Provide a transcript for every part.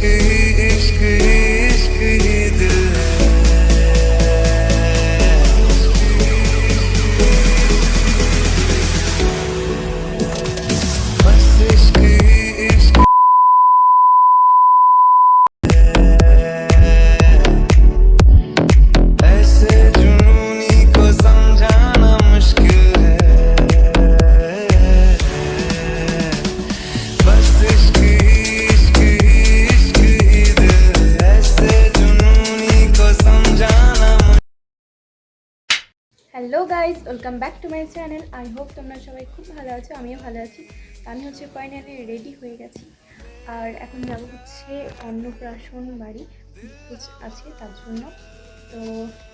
इश्क ही इश्क ही hello guys welcome back to my channel I hope তোমরা সবাই খুব ভালো আছো, আমিও ভালো আছি। আমি হচ্ছে ফাইনালি রেডি হয়ে গেছি। আর এখন যাব হচ্ছে অন্নপ্রাশন বাড়ি আছে তার জন্য। তো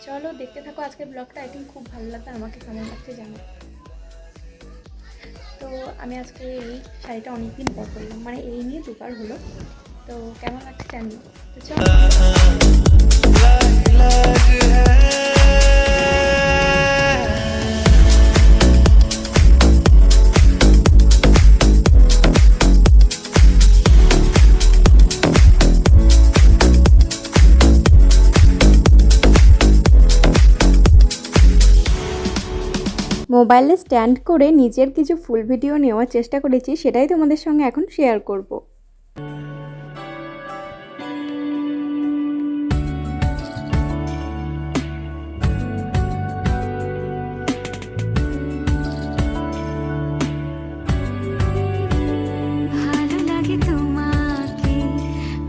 চলো দেখতে থাকো আজকের ব্লগটা আই থিঙ্ক খুব ভালো লাগবে আমাকে কেমন লাগছে জানো তো আমি আজকে এই শাড়িটা অনেকদিন পর করলাম মানে এই নিয়ে দুবার হলো। তো কেমন লাগছে জানি তো চলো। মোবাইলে স্ট্যান্ড করে নিজের কিছু ফুল ভিডিও নেওয়ার চেষ্টা করেছি, সেটাই তোমাদের সঙ্গে এখন শেয়ার করব।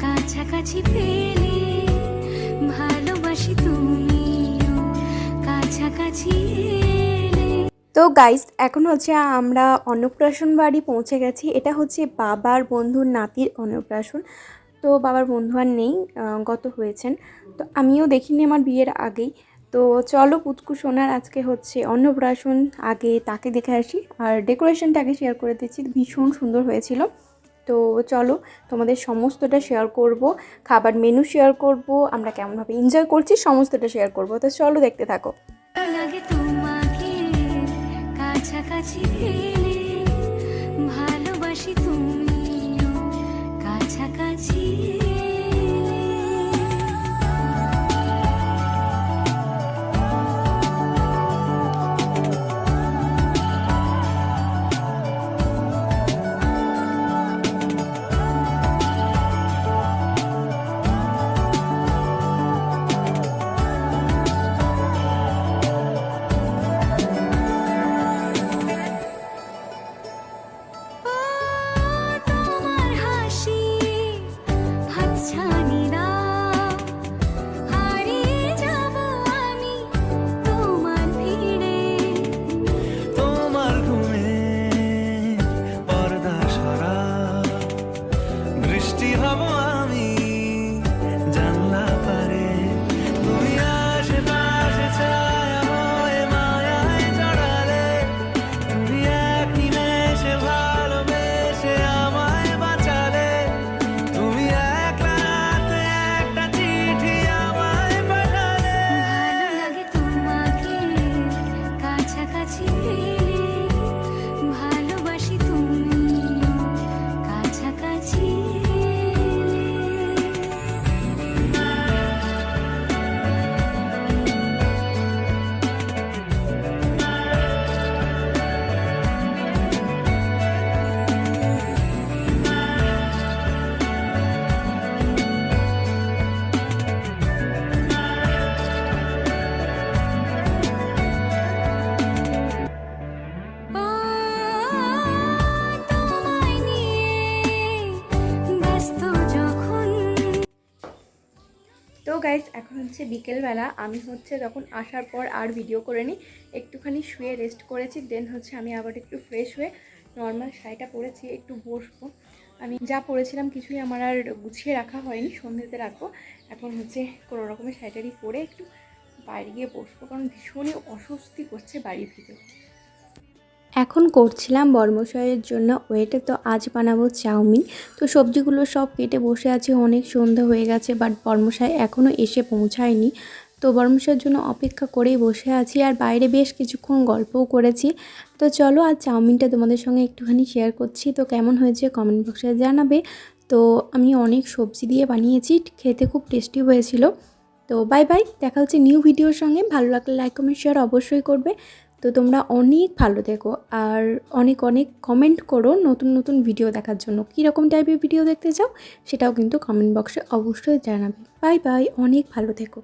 কাছাকাছি পেলে তো গাইস এখন হচ্ছে আমরা অন্নপ্রাশন বাড়ি পৌঁছে গেছি। এটা হচ্ছে বাবার বন্ধুর নাতির অন্নপ্রাশন। তো বাবার বন্ধু আর নেই গত হয়েছেন। তো আমিও দেখিনি আমার বিয়ের আগেই। তো চলো পুচকু সোনার আজকে হচ্ছে অন্নপ্রাশন, আগে তাকে দেখে আসি। আর ডেকোরেশনটা আগে শেয়ার করে দিচ্ছি, ভীষণ সুন্দর হয়েছিল। তো চলো তোমাদের সমস্তটা শেয়ার করব, খাবার মেনু শেয়ার করব, আমরা কেমনভাবে এনজয় করছি সমস্তটা শেয়ার করব। তো চলো দেখতে থাকো। লাগে তোমাকে কাছাকাছি তো গাইস এখন হচ্ছে বিকেলবেলা। আমি হচ্ছে যখন আসার পর আর ভিডিও করে নিই একটুখানি শুয়ে রেস্ট করেছি দেন হচ্ছে আমি আবার একটু ফ্রেশ হয়ে নর্মাল শাড়িটা পরেছি, একটু বসবো। আমি যা পরেছিলাম কিছুই আমার আর গুছিয়ে রাখা হয়নি সন্ধ্যেতে রাখব। এখন হচ্ছে কোনো রকমের শাড়িটারি পরে একটু বাইরে গিয়ে বসবো, কারণ ভীষণই অস্বস্তি করছে বাড়ির ভিতরে। এখন করছিলাম বর্মশয়ের জন্য। ওয়েটে তো আজ বানাবো চাউমিন। তো সবজিগুলো সব কেটে বসে আছি, অনেক সন্ধ্যা হয়ে গেছে বাট বর্মশাই এখনও এসে পৌঁছায়নি। তো বর্মশাইয়ের জন্য অপেক্ষা করেই বসে আছি, আর বাইরে বেশ কিছুক্ষণ গল্পও করেছি। তো চলো আর চাউমিনটা তোমাদের সঙ্গে একটুখানি শেয়ার করছি। তো কেমন হয়েছে কমেন্ট বক্সে জানাবে। তো আমি অনেক সবজি দিয়ে বানিয়েছি, খেতে খুব টেস্টি হয়েছিল। তো বাই বাই দেখা হচ্ছে নিউ ভিডিওর সঙ্গে। ভালো লাগলে লাইক কমেন্ট শেয়ার অবশ্যই করবে। তো তোমরা অনেক ভালো দেখো আর অনেক অনেক কমেন্ট করো নতুন নতুন ভিডিও দেখার জন্য। কীরকম টাইপের ভিডিও দেখতে চাও সেটাও কিন্তু কমেন্ট বক্সে অবশ্যই জানাবে। বাই বাই অনেক ভালো থেকো।